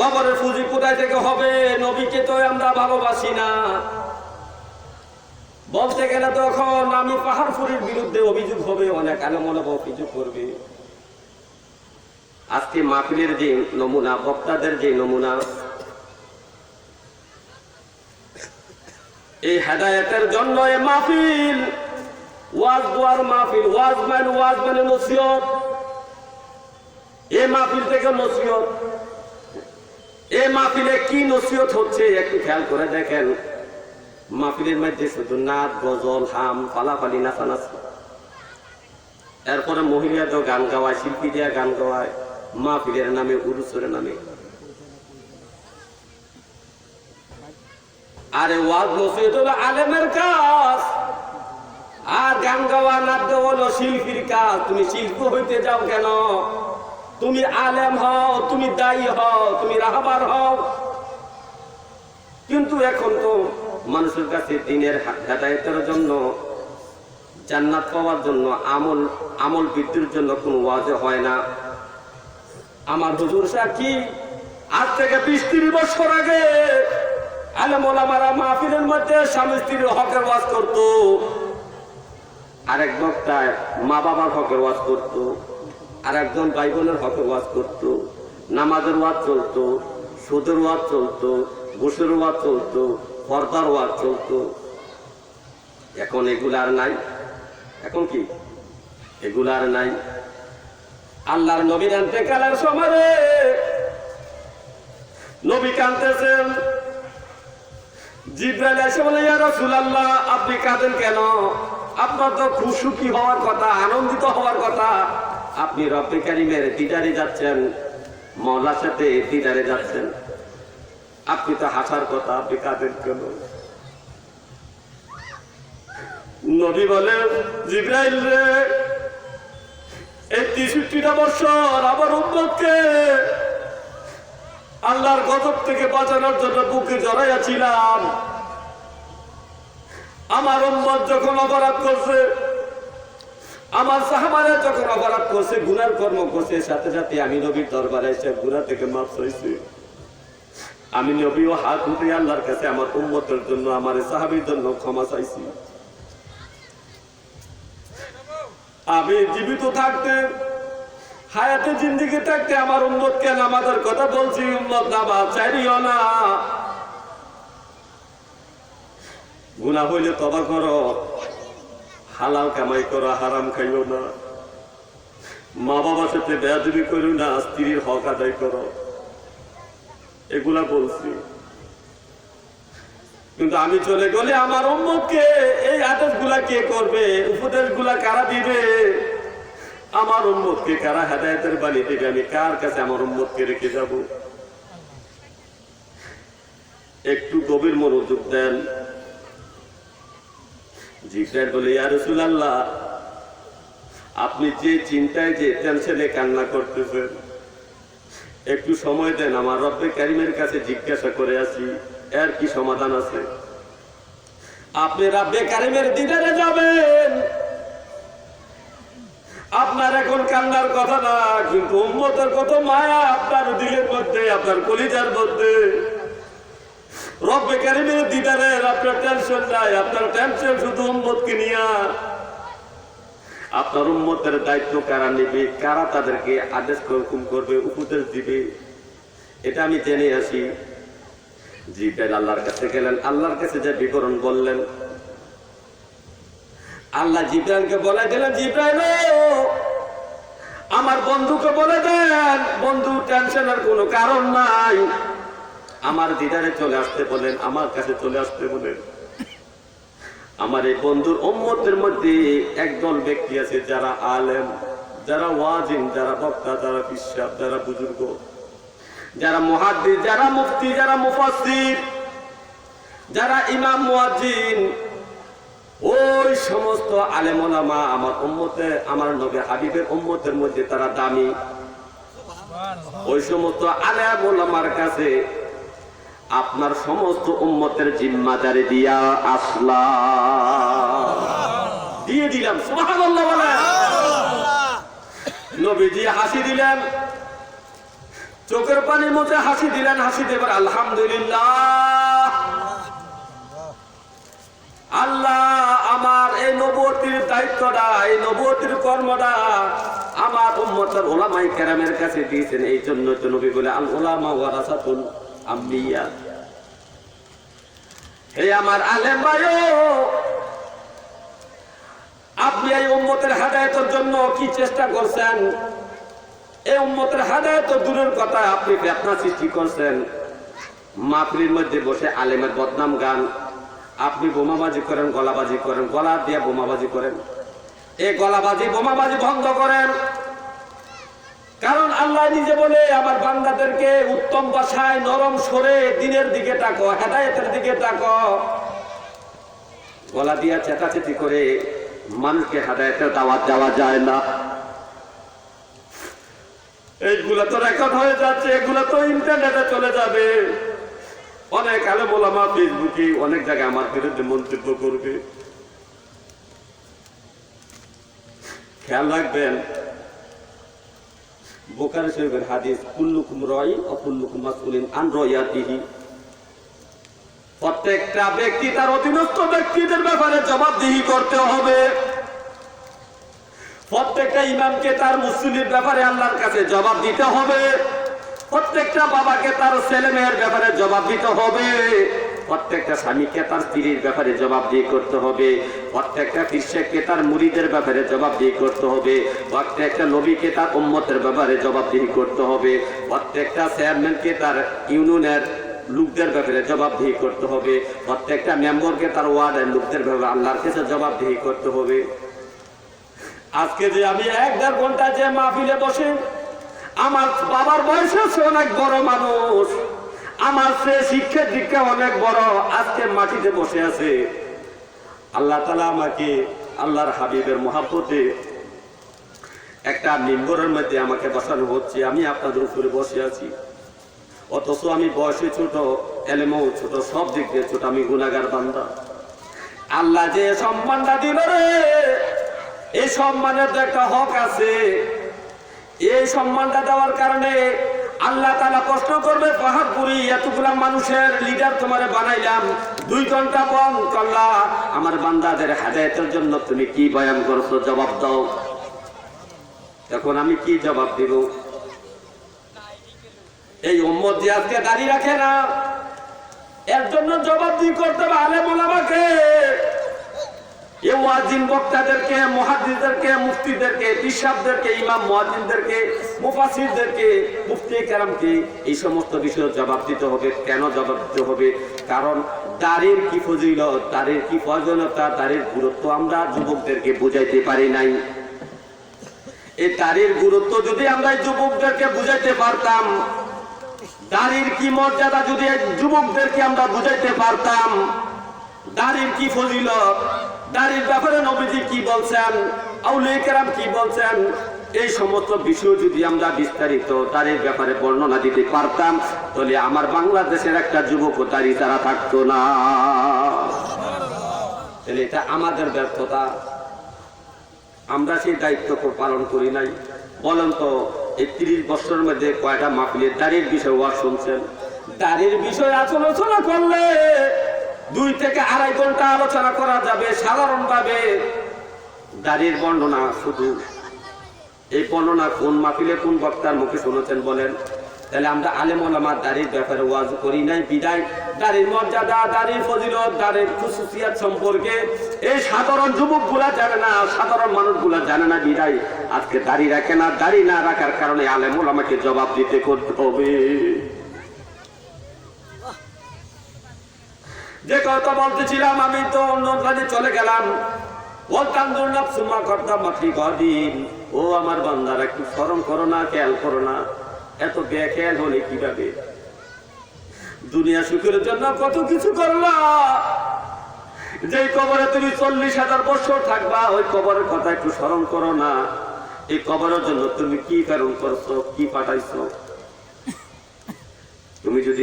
কবরের পুঁজি কোথায় থেকে হবে? নবীকে তো আমরা ভালোবাসি না। বলতে গেলে তখন আমি পাহাড় পাহাড়পুরের বিরুদ্ধে অভিযোগ হবে, অনেক আলমলব অভিযোগ করবে। আজকে মাহফিলের যে নমুনা, বক্তাদের যে নমুনা, এই হেদায়তের জন্য এই মাহফিল, ওয়াজ দোয়ার মাহফিল, ওয়াজ মানে ওয়াজ মানে নসিহত। এই মাহফিল থেকে নসিহত। এই মাহফিলে কি নসিহত হচ্ছে একটু খেয়াল করে দেখেন। মাহফিলের মধ্যে শুধু নাচ, গজল, হাম পালাপালি নাচানাচি। এরপরে মহিলা তো গান গাওয়ায় শিল্পী দিয়া গান গাওয়ায়, মাহফিলের নামে, উরুসের নামে। আরে ওয়াজ নসিহত হলো আলেমের কাজ। আর গান গাওয়া, নাচ গাওয়া হলো শিল্পীর কাজ। তুমি শিল্প হইতে যাও কেন? তুমি আলেম হও, তুমি দায়ী হও, তুমি রাহাবার হও। কিন্তু এখন তো মানুষের কাছে দিনের হেদায়তের জন্য, জান্নাত পাওয়ার জন্য, আমল আমল বৃদ্ধির জন্য কোনো ওয়াজে হয় না। আমার হুজুর সাক্ষী আজ থেকে বিশ তিরিশ বছর আগে আলেম ওলামারা মাহফিলের মধ্যে স্বামী স্ত্রীর হকের ওয়াজ করতো। আরেক বক্তায় মা বাবার হকের ওয়াজ করতো। আর একজন ভাই বোনের হকের ওয়াজ করতো। নামাজের ওয়াজ চলতো, সুদের ওয়াজ চলতো ঘুষের ওয়াজ চলতো, পর্দার ওয়াজ চলতো। এখন এগুলো আর নাই। এখন কি? এগুলো আর নাই। আল্লাহর নবী জানতে কালের সময় নবী কানতেছেন জিব্রাইল এসে বলে, ইয়া রাসূলুল্লাহ, আপনি কাঁদেন কেন? আপনার তো সুখী হওয়ার কথা? আনন্দিত হওয়ার কথা? আপনি রব্বে কারিমের দিদারে যাচ্ছেন মৌলার সাথে দিদারে যাচ্ছেন। আপনি তো হাসার কথা, আপনি কাঁদেন কেন? নবী বলে জিব্রাইল রে, এই তেষট্টিটা বছর আমার উম্মতকে আল্লাহর গজব থেকে বাঁচানোর জন্য বুকে জড়াইয়াছিলাম। আমার উম্মত যখন অপরাধ করছে আমার সাহাবারা যখন অপরাধ করছে, গুনার কর্ম করছে, সাথে সাথে আমি নবীর দরবারে এসে গুনা থেকে মাফ হয়েছি আমি নবীও হাত উঠে আল্লাহর কাছে আমার উম্মতের জন্য, আমার সাহাবির জন্য ক্ষমা চাইছি। আমি জীবিত থাকতে, হায়াতে জিন্দিগি থাকতে আমার উম্মত কেন আমাদের কথা বলছি, উম্মত নামাজ চাইও না। গুণা হইলে তবা করো। হালাল কামাই করো হারাম খাইও না। মা বাবার সাথে বেয়াদবি করো না, স্ত্রীর হক আদায় করো। এগুলা বলছি। কিন্তু আমি চলে গেলে আমার উম্মতকে এই আদেশগুলা কে করবে? উপদেশগুলা কারা দিবে? আমার উম্মতকে কারা হেদায়তের বাণী দেবে? আমি কার কাছে আমার উম্মতকে রেখে যাব? একটু গভীর মনোযোগ দেন। জিজ্ঞাসা বলে ইয়া রাসূলুল্লাহ, আপনি যে চিন্তায়, যে টেনশনে কান্না করতেছেন, একটু সময় দেন, আমার রব্বে কারিমের কাছে জিজ্ঞাসা করে আসি, এর কি সমাধান আছে? আপনি রব্বে কারিমের দিদারে যাবেন। আপনার এখন কান্নার কথা না, কিন্তু উম্মতের কত মায়া আপনার দিলের মধ্যে, আপনার কলিজার মধ্যে। রব্বে কারিমের দিদারে, আপনার টেনশন নাই, আপনার টেনশন শুধু উম্মতকে নিয়ে। আপনার উম্মতের দায়িত্ব কারা নেবে, কারা তাদেরকে আদেশ হুকুম করবে, উপদেশ দিবে? এটা আমি জেনে আসি জিব্রাইল আল্লাহর কাছে গেলেন, আল্লাহর কাছে যে বিবরণ বললেন, আল্লাহ জিব্রাইলকে বলে দিলেন, জিব্রাইল, আমার বন্ধুকে বলে দেন বন্ধু টেনশনের কোনো কারণ নাই। আমার দিদারে চলে আসতে বলেন, আমার কাছে চলে আসতে বলেন। আমার এই বন্ধুর উম্মতের মধ্যে একদল ব্যক্তি আছে যারা আলেম, যারা ওয়াজিন, যারা বক্তা, যারা বিশ্বাস, যারা বুজুর্গ, যারা মহাদ্দিস, যারা মুফতি, যারা মুফাসসির, যারা ইমাম, মুয়াজ্জিন। ওই সমস্ত আলেম ওলামা আমার উম্মতে, আমার নবী হাবিবের উম্মতের মধ্যে তারা দামি। ওই সমস্ত আলেম ওলামার কাছে আপনার সমস্ত উম্মতের জিম্মাদারি দিয়া আসলাম দিয়ে দিলাম নবীজি হাসি দিলেন। চোখের পানির মধ্যে হাসি দিলেন হাসি দেবার আলহামদুলিল্লাহ। আল্লাহ আমার এই নবতির দায়িত্বটা এই নবতির কর্মটা আমার উম্মতের ওলামাই কেরামের কাছে দিয়েছেন। এই জন্য নবী বলে আল ওলামা ওয়ারাসাতুল আম্বিয়া। হে আমার আলেম ভাইও, আপনি এই উম্মতের হেদায়তের জন্য কি চেষ্টা করছেন? এই উম্মতের হেদায়ত দূরের কথা আপনি ফেতনা সৃষ্টি করছেন। মাহফিলের মধ্যে বসে আলেমের বদনাম গান। আপনি বোমাবাজি করেন, গলাবাজি করেন, গলা দিয়ে বোমাবাজি করেন। এই গলাবাজি, বোমাবাজি বন্ধ করেন। কারণ আল্লাহ নিজে বলে, আমার বান্দাদেরকে উত্তম ভাষায় নরম সরে দিনের দিকে তাকো, হেদায়তের দিকে তাকো। গলা দিয়া চেতাচেতি করে মানুষকে হেদায়তের দাওয়াত দেওয়া যায় না। এইগুলো তো রেকর্ড হয়ে যাচ্ছে, এগুলো তো ইন্টারনেটে চলে যাবে। অনেক আলে বলামা ফেসবুকে, অনেক জায়গায় আমার বিরুদ্ধে মন্তব্য করবে। খেয়াল রাখবেন বোকারি শরীফের হাদিস, কুল্লুকুম রয় অকুল্লুকুম মাসউলিন আন রয়াতিহি প্রত্যেকটা ব্যক্তি তার অধীনস্থ ব্যক্তিদের ব্যাপারে জবাবদিহি করতে হবে। প্রত্যেকটা ইমামকে তার মুসলিমের ব্যাপারে আল্লাহর কাছে জবাব দিতে হবে। প্রত্যেকটা বাবাকে তার ছেলে মেয়ের ব্যাপারে জবাব দিতে হবে। প্রত্যেকটা স্বামীকে তার স্ত্রীর ব্যাপারে জবাব দিয়ে করতে হবে। প্রত্যেকটা কৃষককে তার মুড়িদের ব্যাপারে জবাব দিয়ে করতে হবে। প্রত্যেকটা নবীকে তার উম্মতের ব্যাপারে জবাবদিহি করতে হবে। প্রত্যেকটা চেয়ারম্যানকে তার ইউনিয়নের লোকদের ব্যাপারে জবাবদিহি করতে হবে। প্রত্যেকটা মেম্বরকে তার ওয়ার্ডের লোকদের ব্যাপারে আল্লাহর কাছে জবাবদিহি করতে হবে। আজকে যে আমি এক দেড় ঘণ্টা যে মাহফিলে বসে, আমার বাবার বয়স আছে অনেক বড় মানুষ। আমার সে শিক্ষা দীক্ষা অনেক বড়, আজকে মাটিতে বসে আছে। আল্লাহ তালা আমাকে আল্লাহর হাবিবের মহাব্বতে একটা নিম্বরের মধ্যে আমাকে বসানো হচ্ছে। আমি আপনাদের উপরে বসে আছি। অথচ আমি বয়সে ছোট, এলেমও ছোট, সব দিক দিয়ে ছোট। আমি গুনাগার বান্দা। আল্লাহ যে সম্মানটা দিল রে এই সম্মানের তো একটা হক আছে। এই সম্মানটা দেওয়ার কারণে আল্লাহ তালা প্রশ্ন করবে। পাহাড়পুরি এতগুলা মানুষের লিডার তোমারে বানাইলাম। দুই ঘণ্টা বন করলা। আমার বান্দাদের হাজায়তের জন্য তুমি কি বয়ান করছ? জবাব দাও। এখন আমি কি জবাব দিব? এই উম্মত দাঁড়িয়ে রাখে না, এর জন্য জবাব দিয়ে করতে হবে আলে মোলামাকে এ এই সমস্ত বিষয়ে জবাব দিতে হবে। কেন জবাব দিতে হবে? কারণ কি দাড়ির কি গুরুত্ব আমরা যুবকদেরকে বুঝাইতে পারি নাই। এই দাড়ির গুরুত্ব যদি আমরা যুবকদেরকে বুঝাইতে পারতাম, দাড়ির কি মর্যাদা যদি যুবকদেরকে আমরা বুঝাইতে পারতাম, দাড়ির কি ফজিলত দাড়ির ব্যাপারে নবীজি কি বলছেন? আউলিয়া কেরাম কি বলছেন? এই সমস্ত বিষয় যদি আমরা বিস্তারিত দাড়ির ব্যাপারে বর্ণনা দিতে পারতাম, তাহলে আমার বাংলাদেশের একটা যুবক দাড়ি তারা থাকতো না। তাহলে এটা আমাদের ব্যর্থতা। আমরা সেই দায়িত্ব পালন করি নাই। বলেন তো, এই তিরিশ বছরের মধ্যে কয়টা মাহফিলের দাড়ির বিষয় ওয়াজ শুনছেন? দাড়ির বিষয় আলোচনা করলে দুই থেকে আড়াই ঘণ্টা আলোচনা করা যাবে সাধারণভাবে। দাড়ির বর্ণনা শুধু। এই বর্ণনা কোন মাফিলে কোন বক্তার মুখে শুনেছেন বলেন? তাহলে আমরা আলেম ওলামার দাড়ির ব্যাপারে ওয়াজ করি নাই, বিদায়। দাড়ির মর্যাদা দাড়ির ফজিলত দাড়ির খুশুসিয়াত সম্পর্কে। এই সাধারণ যুবকগুলা জানে না, সাধারণ মানুষগুলা জানে না, বিদায়। আজকে দাড়ি রাখে না, দাড়ি না রাখার কারণে আলেম ওলামাকে জবাব দিতে করতে হবে। যে কথা বলতেছিলাম, আমি তো অন্য কাজে চলে গেলাম। ও আমার বান্দারা, একটু স্মরণ করো না, খেয়াল করো না। এত বেখেয়াল হলে কীভাবে? দুনিয়া সুখের জন্য কত কিছু করলা। যে কবরে তুমি চল্লিশ হাজার বছর থাকবা, ওই কবরের কথা একটু স্মরণ করো না। এই কবরের জন্য তুমি কি কারণ করছ, কি পাঠাইছো? তুমি যদি